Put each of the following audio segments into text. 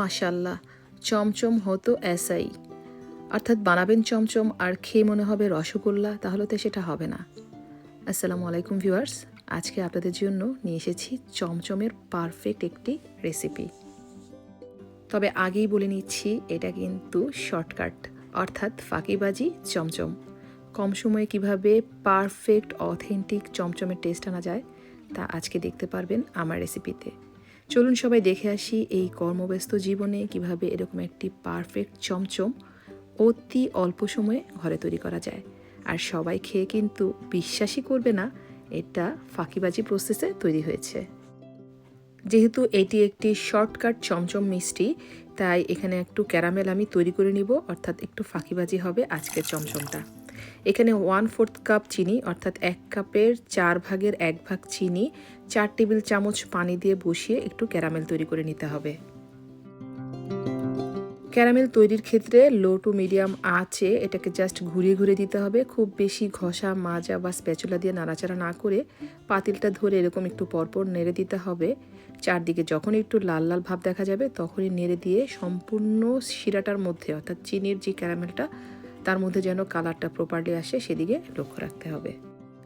মাশাল্লাহ, চমচম হতো এসাই অর্থাৎ বানাবেন চমচম আর খেয়ে মনে হবে রসগোল্লা, তাহলে তো সেটা হবে না। আসসালামু আলাইকুম ভিউয়ার্স, আজকে আপনাদের জন্য নিয়ে এসেছি চমচমের পারফেক্ট একটি রেসিপি। তবে আগেই বলে নিচ্ছি, এটা কিন্তু শর্টকাট, অর্থাৎ ফাঁকিবাজি, চমচম। কম সময়ে কীভাবে পারফেক্ট, অথেন্টিক চমচমের টেস্ট আনা যায়, তা আজকে দেখতে পারবেন আমার রেসিপিতে। চলুন সবাই দেখে আসি এই কর্মব্যস্ত জীবনে কীভাবে এরকম একটি পারফেক্ট চমচম অতি অল্প সময়ে ঘরে তৈরি করা যায়। আর সবাই খেয়ে কিন্তু বিশ্বাসই করবে না, এটা ফাঁকিবাজি প্রসেসে তৈরি হয়েছে। যেহেতু এটি একটি শর্টকাট চমচম মিষ্টি, তাই এখানে একটু ক্যারামেল আমি তৈরি করে নিব, অর্থাৎ একটু ফাঁকিবাজি হবে আজকের চমচমটা। এখানে ওয়ান ফোর্থ কাপ চিনি, অর্থাৎ এক কাপের চার ভাগের এক ভাগ চিনি, চার টেবিল চামচ পানি দিয়ে বসিয়ে একটু ক্যারামেল তৈরি করে নিতে হবে। ক্যারামেল তৈরির ক্ষেত্রে লো টু মিডিয়াম আঁচে এটাকে জাস্ট ঘুরিয়ে ঘুরিয়ে দিতে হবে। খুব বেশি ঘষা, মাজা বা স্প্যাচুলা দিয়ে নাড়াচাড়া না করে পাতিলটা ধরে এরকম একটু পরপর নেড়ে দিতে হবে। চারদিকে যখন একটু লাল লাল ভাব দেখা যাবে, তখনই নেড়ে দিয়ে সম্পূর্ণ শিরাটার মধ্যে, অর্থাৎ চিনির যে ক্যারামেলটা তার মধ্যে যেন কালারটা প্রপারলি আসে, সেদিকে লক্ষ্য রাখতে হবে।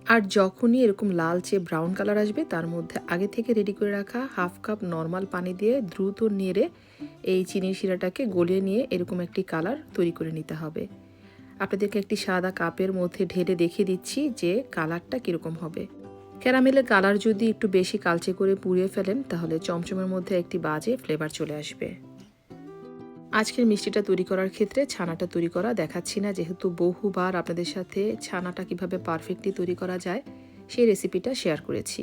আর যখনই এরকম লালচে ব্রাউন কালার আসবে, তার মধ্যে আগে থেকে রেডি করে রাখা হাফ কাপ নর্মাল পানি দিয়ে দ্রুত নেড়ে এই চিনির শিরাটাকে গলিয়ে নিয়ে এরকম একটি কালার তৈরি করে নিতে হবে। আপনাদেরকে একটি সাদা কাপের মধ্যে ঢেলে দেখিয়ে দিচ্ছি যে কালারটা কীরকম হবে। ক্যারামেলের কালার যদি একটু বেশি কালচে করে পুড়িয়ে ফেলেন, তাহলে চমচমের মধ্যে একটি বাজে ফ্লেভার চলে আসবে। আজকের মিষ্টিটা তৈরি করার ক্ষেত্রে ছানাটা তৈরি করা দেখাচ্ছি না, যেহেতু বহুবার আপনাদের সাথে ছানাটা কীভাবে পারফেক্টলি তৈরি করা যায় সেই রেসিপিটা শেয়ার করেছি।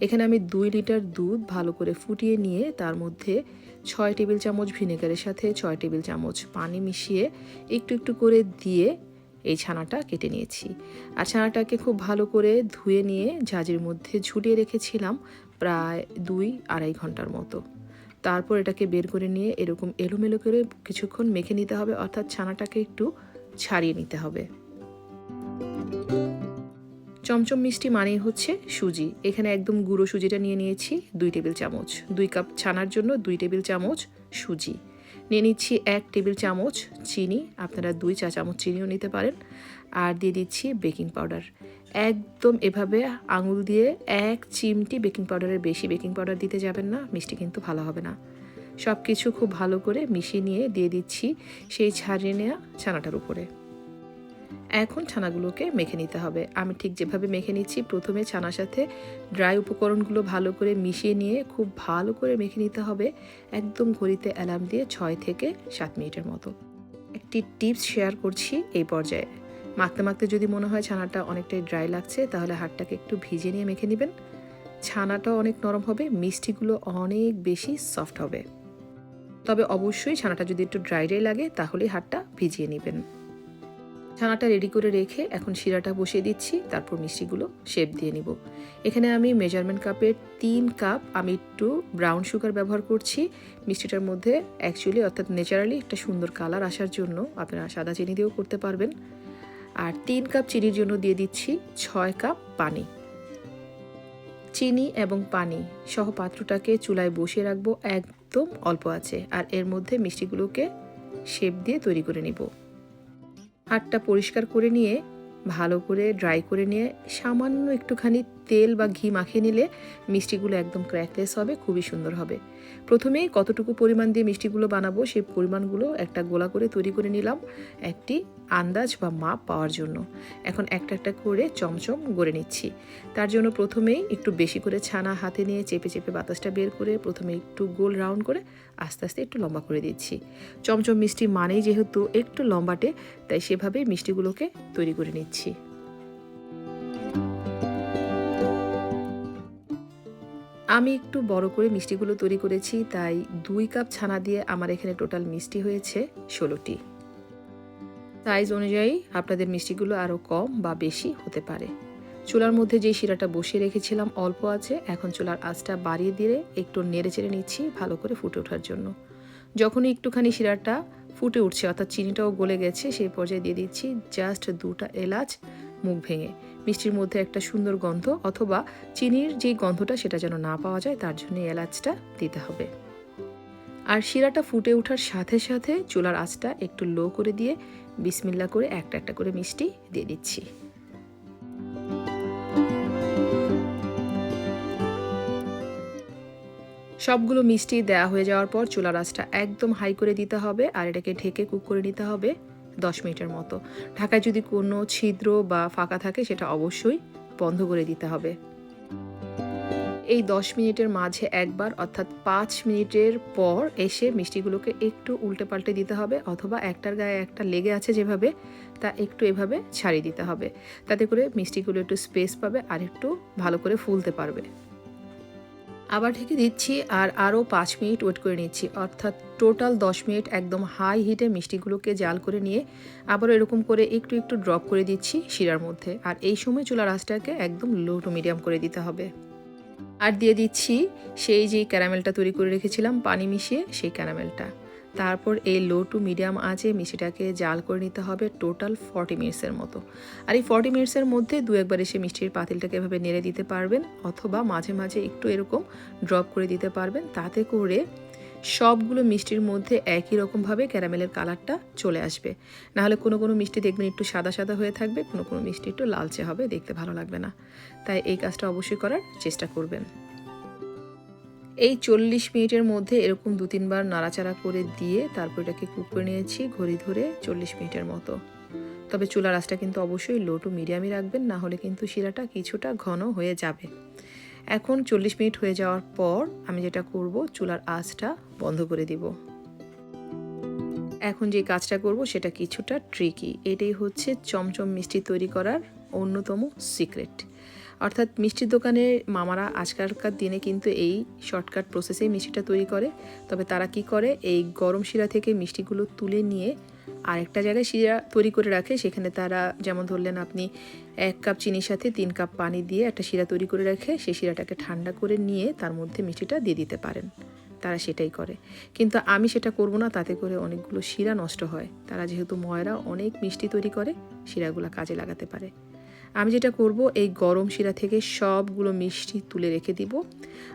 এখানে আমি দুই লিটার দুধ ভালো করে ফুটিয়ে নিয়ে তার মধ্যে ছয় টেবিল চামচ ভিনেগারের সাথে ছয় টেবিল চামচ পানি মিশিয়ে একটু একটু করে দিয়ে এই ছানাটা কেটে নিয়েছি। আর ছানাটাকে খুব ভালো করে ধুয়ে নিয়ে ঝাঁঝের মধ্যে ঝুলিয়ে রেখেছিলাম প্রায় দুই আড়াই ঘণ্টার মতো। তারপর এটাকে বের করে নিয়ে এরকম এলোমেলো করে কিছুক্ষণ মেখে নিতে হবে, অর্থাৎ ছানাটাকে একটু ছাড়িয়ে নিতে হবে। চমচম মিষ্টি মানেই হচ্ছে সুজি। এখানে একদম গুঁড়ো সুজিটা নিয়ে নিয়েছি, দুই টেবিল চামচ। দুই কাপ ছানার জন্য দুই টেবিল চামচ সুজি। নিয়ে নিচ্ছি এক টেবিল চামচ চিনি, আপনারা দুই চা চামচ চিনিও নিতে পারেন। আর দিয়ে দিচ্ছি বেকিং পাউডার। একদম এভাবে আঙুল দিয়ে এক চিমটি বেকিং পাউডারের বেশি বেকিং পাউডার দিতে যাবেন না, মিষ্টি কিন্তু ভালো হবে না। সব কিছু খুব ভালো করে মিশিয়ে নিয়ে দিয়ে দিচ্ছি সেই ছাড়িয়ে নেওয়া ছানাটার উপরে। এখন ছানাগুলোকে মেখে নিতে হবে। আমি ঠিক যেভাবে মেখে নিচ্ছি, প্রথমে ছানার সাথে ড্রাই উপকরণগুলো ভালো করে মিশিয়ে নিয়ে খুব ভালো করে মেখে নিতে হবে, একদম ঘড়িতে অ্যালার্ম দিয়ে ছয় থেকে সাত মিনিটের মতো। একটি টিপস শেয়ার করছি এই পর্যায়ে। মাখতে মাখতে যদি মনে হয় ছানাটা অনেকটাই ড্রাই লাগছে, তাহলে হাতটাকে একটু ভিজে নিয়ে মেখে নেবেন। ছানাটাও অনেক নরম হবে, মিষ্টিগুলো অনেক বেশি সফট হবে। তবে অবশ্যই ছানাটা যদি একটু ড্রাই ড্রাই লাগে, তাহলেই হাতটা ভিজিয়ে নেবেন। ছানাটা রেডি করে রেখে এখন শিরাটা বসিয়ে দিচ্ছি, তারপর মিষ্টিগুলো শেপ দিয়ে নিব। এখানে আমি মেজারমেন্ট কাপের তিন কাপ আমি একটু ব্রাউন সুগার ব্যবহার করছি। মিষ্টিটার মধ্যে অ্যাকচুয়ালি অর্থাৎ ন্যাচারালি একটা সুন্দর কালার আসার জন্য আপনারা সাদা চিনি দিয়েও করতে পারবেন। আর তিন কাপ চিনির জন্য দিয়ে দিচ্ছি ছয় কাপ পানি। চিনি এবং পানি সহ পাত্রটাকে চুলায় বসিয়ে রাখব একদম অল্প আছে আর এর মধ্যে মিষ্টিগুলোকে শেপ দিয়ে তৈরি করে নিব। হাতটা পরিষ্কার করে নিয়ে, ভালো করে ড্রাই করে নিয়ে সামান্য একটুখানি তেল বা ঘি মাখিয়ে নিলে মিষ্টিগুলো একদম ক্র্যাকলেস হবে, খুবই সুন্দর হবে। প্রথমেই কতটুকু পরিমাণ দিয়ে মিষ্টিগুলো বানাবো সেই পরিমাণগুলো একটা গোলা করে তৈরি করে নিলাম একটি আন্দাজ বা মাপ পাওয়ার জন্য। এখন একটা একটা করে চমচম গড়ে নিচ্ছি। তার জন্য প্রথমেই একটু বেশি করে ছানা হাতে নিয়ে চেপে চেপে বাতাসটা বের করে প্রথমে একটু গোল রাউন্ড করে আস্তে আস্তে একটু লম্বা করে দিচ্ছি। চমচম মিষ্টি মানেই যেহেতু একটু লম্বাটে, তাই সেভাবেই মিষ্টিগুলোকে তৈরি করে নিচ্ছি। আমি একটু বড় করে মিষ্টিগুলো তৈরি করেছি, তাই দুই কাপ ছানা দিয়ে আমার এখানে টোটাল মিষ্টি হয়েছে ষোলোটি। সাইজ অনুযায়ী আপনাদের মিষ্টিগুলো আরও কম বা বেশি হতে পারে। চুলার মধ্যে যে শিরাটা বসিয়ে রেখেছিলাম অল্প আছে, এখন চুলার আঁচটা বাড়িয়ে দিয়ে একটু নেড়ে চেড়ে নিচ্ছি ভালো করে ফুটে ওঠার জন্য। যখনই একটুখানি শিরাটা ফুটে উঠছে, অর্থাৎ চিনিটাও গলে গেছে, সেই পর্যায়ে দিয়ে দিচ্ছি জাস্ট দুটা এলাচ মুখ ভেঙে। মিষ্টির মধ্যে একটা সুন্দর গন্ধ অথবা চিনির যে গন্ধটা সেটা যেন না পাওয়া যায়, তার জন্য এলাচটা দিতে হবে। আর শিরাটা ফুটে ওঠার সাথে সাথে চুলার আঁচটা একটু লো করে দিয়ে বিসমিল্লা করে একটা একটা করে মিষ্টি দিয়ে দিচ্ছি। সবগুলো মিষ্টি দেওয়া হয়ে যাওয়ার পর চুলার আঁচটা একদম হাই করে দিতে হবে আর এটাকে ঢেকে কুক করে নিতে হবে। দশ মিনিটের মতো। ঢাকায় যদি কোনো ছিদ্র বা ফাঁকা থাকে, সেটা অবশ্যই বন্ধ করে দিতে হবে। এই দশ মিনিটের মাঝে একবার, অর্থাৎ পাঁচ মিনিটের পর এসে মিষ্টিগুলোকে একটু উল্টে পাল্টে দিতে হবে, অথবা একটার গায়ে একটা লেগে আছে যেভাবে, তা একটু এভাবে ছাড়িয়ে দিতে হবে। তাতে করে মিষ্টিগুলো একটু স্পেস পাবে আর একটু ভালো করে ফুলতে পারবে। আবার ঢেকে দিচ্ছি আর আরও পাঁচ মিনিট ওয়েট করে নিচ্ছি। অর্থাৎ টোটাল দশ মিনিট একদম হাই হিটে মিষ্টিগুলোকে জাল করে নিয়ে আবার এরকম করে একটু একটু ড্রপ করে দিচ্ছি শিরার মধ্যে। আর এই সময় চুলার আঁচটাকে একদম লো টু মিডিয়াম করে দিতে হবে। আর দিয়ে দিচ্ছি সেই যে ক্যারামেলটা তৈরি করে রেখেছিলাম, পানি মিশিয়ে সেই ক্যারামেলটা। তারপর এই লো টু মিডিয়াম আঁচে মিষ্টিটাকে জাল করে নিতে হবে টোটাল ফর্টি মিনিটসের মতো। আর এই ফর্টি মিনিটসের মধ্যে দু একবার এসে মিষ্টির পাতিলটাকে এভাবে নেড়ে দিতে পারবেন অথবা মাঝে মাঝে একটু এরকম ড্রপ করে দিতে পারবেন। তাতে করে সবগুলো মিষ্টির মধ্যে একই রকমভাবে ক্যারামেলের কালারটা চলে আসবে। নাহলে কোনো কোনো মিষ্টি দেখবেন একটু সাদা সাদা হয়ে থাকবে, কোনো কোনো মিষ্টি একটু লালচে হবে, দেখতে ভালো লাগবে না। তাই এই কাজটা অবশ্যই করার চেষ্টা করবেন। এই চল্লিশ মিনিটের মধ্যে এরকম দু তিনবার নাড়াচাড়া করে দিয়ে তারপর এটাকে কুক করে নিয়েছি ঘড়ি ধরে চল্লিশ মিনিটের মতো। তবে চুলার আঁচটা কিন্তু অবশ্যই লো টু মিডিয়ামই রাখবেন, না হলে কিন্তু শিরাটা কিছুটা ঘন হয়ে যাবে। এখন চল্লিশ মিনিট হয়ে যাওয়ার পর আমি যেটা করব, চুলার আঁচটা বন্ধ করে দিব। এখন যে কাজটা করব সেটা কিছুটা ট্রিকি এটাই হচ্ছে চমচম মিষ্টি তৈরি করার অন্যতম সিক্রেট। অর্থাৎ মিষ্টির দোকানের মামারা আজকালকার দিনে কিন্তু এই শর্টকাট প্রসেসেই মিষ্টিটা তৈরি করে। তবে তারা কি করে? এই গরম শিরা থেকে মিষ্টিগুলো তুলে নিয়ে আরেকটা জায়গায় শিরা তৈরি করে রাখে। সেখানে তারা যেমন ধরলেন আপনি এক কাপ চিনির সাথে তিন কাপ পানি দিয়ে একটা শিরা তৈরি করে রাখে। সেই শিরাটাকে ঠান্ডা করে নিয়ে তার মধ্যে মিষ্টিটা দিয়ে দিতে পারেন। তারা সেটাই করে। কিন্তু আমি সেটা করব না, তাতে করে অনেকগুলো শিরা নষ্ট হয়। তারা যেহেতু ময়রা অনেক মিষ্টি তৈরি করে, শিরাগুলো কাজে লাগাতে পারে। আমি যেটা করব, এই গরম শিরা থেকে সবগুলো মিষ্টি তুলে রেখে দিব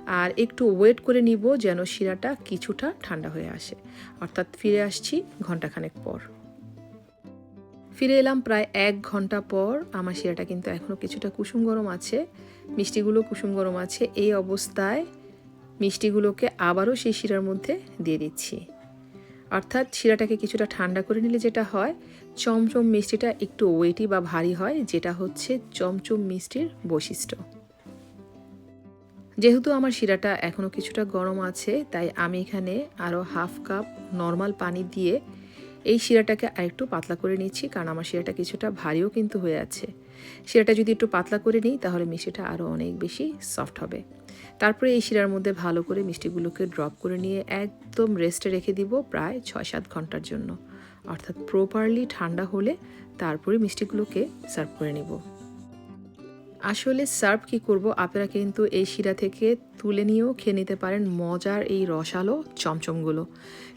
আর একটু ওয়েট করে নিব যেন শিরাটা কিছুটা ঠান্ডা হয়ে আসে। অর্থাৎ ফিরে আসছি ঘন্টাখানেক পর। ফিরে এলাম প্রায় এক ঘণ্টা পর। আমার শিরাটা কিন্তু এখনও কিছুটা কুসুম গরম আছে। মিষ্টিগুলো কুসুম গরম আছে। এই অবস্থায় মিষ্টিগুলোকে আবারও সেই শিরার মধ্যে দিয়ে দিচ্ছি। অর্থাৎ শিরাটাকে কিছুটা ঠান্ডা করে নিলে যেটা হয়, চমচম মিষ্টিটা একটু ওয়েটি বা ভারী হয়, যেটা হচ্ছে চমচম মিষ্টির বৈশিষ্ট্য। যেহেতু আমার শিরাটা এখনও কিছুটা গরম আছে, তাই আমি এখানে আরও হাফ কাপ নর্মাল পানি দিয়ে এই শিরাটাকে আরেকটু পাতলা করে নিচ্ছি, কারণ আমার শিরাটা কিছুটা ভারীও কিন্তু হয়ে আছে। শিরাটা যদি একটু পাতলা করে নিই, তাহলে মিষ্টিটা আরও অনেক বেশি সফট হবে। তারপরে এই শিরার মধ্যে ভালো করে মিষ্টিগুলোকে ড্রপ করে নিয়ে একদম রেস্টে রেখে দিব প্রায় ছয় সাত ঘণ্টার জন্য। অর্থাৎ প্রপারলি ঠান্ডা হলে তারপরে মিষ্টিগুলোকে সার্ভ করে নিব। আসলে সার্ভ কি করব আপনারা কিন্তু এই শিরা থেকে তুলে নিয়েও খেয়ে নিতে পারেন মজার এই রসালো চমচমগুলো।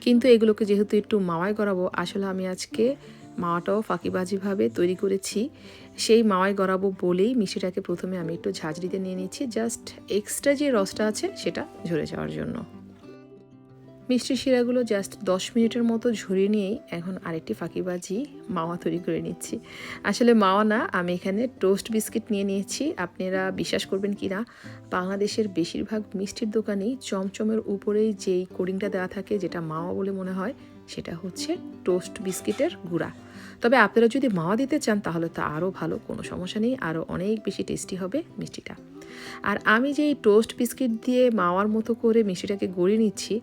কিন্তু এগুলোকে যেহেতু একটু মাওয়াই করাবো আসলে আমি আজকে মাওয়াটাও ফাঁকিবাজিভাবে তৈরি করেছি। সেই মাওয়াই গড়াবো বলেই মিষ্টিটাকে প্রথমে আমি একটু ঝাঁঝরিতে নিয়ে নিচ্ছি, জাস্ট এক্সট্রা যে রসটা আছে সেটা ঝরে যাওয়ার জন্য। মিষ্টি শিরাগুলো জাস্ট দশ মিনিটের মতো ঝরিয়ে নিয়েই এখন আরেকটি ফাঁকিবাজি মাওয়া তৈরি করে নিচ্ছি। আসলে মাওয়া না, আমি এখানে টোস্ট বিস্কিট নিয়ে নিয়েছি। আপনারা বিশ্বাস করবেন কি না বাংলাদেশের বেশিরভাগ মিষ্টির দোকানেই চমচমের উপরেই যেই কোডিংটা দেওয়া থাকে, যেটা মাওয়া বলে মনে হয়, সেটা হচ্ছে টোস্ট বিস্কিটের গুঁড়া। তবে আপনারা যদি মাওয়া দিতে চান, তাহলে তো আরও ভালো, কোনো সমস্যা নেই, আরও অনেক বেশি টেস্টি হবে মিষ্টিটা। আর আমি যেই টোস্ট বিস্কিট দিয়ে মাওয়ার মতো করে মিষ্টিটাকে গড়িয়ে নিচ্ছি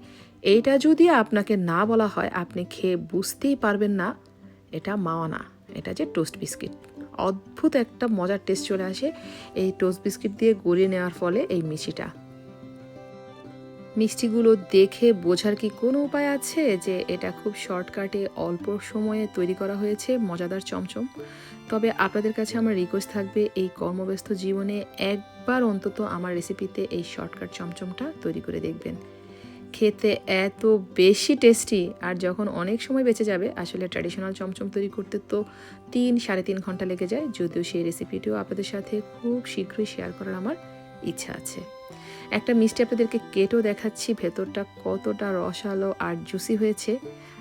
এইটা যদি আপনাকে না বলা হয়, আপনি খেয়ে বুঝতেই পারবেন না, এটা মাওয়া না এটা যে টোস্ট বিস্কিট। অদ্ভুত একটা মজার টেস্ট চলে আসে এই টোস্ট বিস্কিট দিয়ে গড়িয়ে নেওয়ার ফলে এই মিষ্টিটা। মিষ্টিগুলো দেখে বোঝার কি কোনো উপায় আছে যে এটা খুব শর্টকাটে অল্প সময়ে তৈরি করা হয়েছে, মজাদার চমচম? তবে আপনাদের কাছে আমার রিকোয়েস্ট থাকবে এই কর্মব্যস্ত জীবনে একবার অন্তত আমার রেসিপিতে এই শর্টকাট চমচমটা তৈরি করে দেখবেন। খেতে এত বেশি টেস্টি আর যখন অনেক সময় বেঁচে যাবে, আসলে ট্র্যাডিশনাল চমচম তৈরি করতে তো তিন সাড়ে তিন ঘণ্টা লেগে যায়। যদিও সেই রেসিপিটিও আপনাদের সাথে খুব শীঘ্রই শেয়ার করার আমার ইচ্ছা আছে। একটা মিষ্টি আপনাদেরকে কেটেও দেখাচ্ছি, ভেতরটা কতটা রসালো আর জুসি হয়েছে।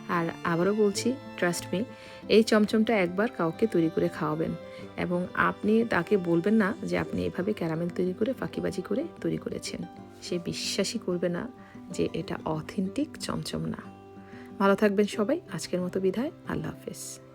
আর আবারও বলছি ট্রাস্ট মি এই চমচমটা একবার কাউকে তৈরি করে খাওয়াবেন। এবং আপনি তাকে বলবেন না যে আপনি এভাবে ক্যারামেল তৈরি করে ফাঁকিবাজি করে তৈরি করেছেন। সে বিশ্বাসই করবে না। যে এটা অথেন্টিক চমচম না। ভালো থাকবেন সবাই। আজকের মতো বিদায়। আল্লাহ হাফেজ।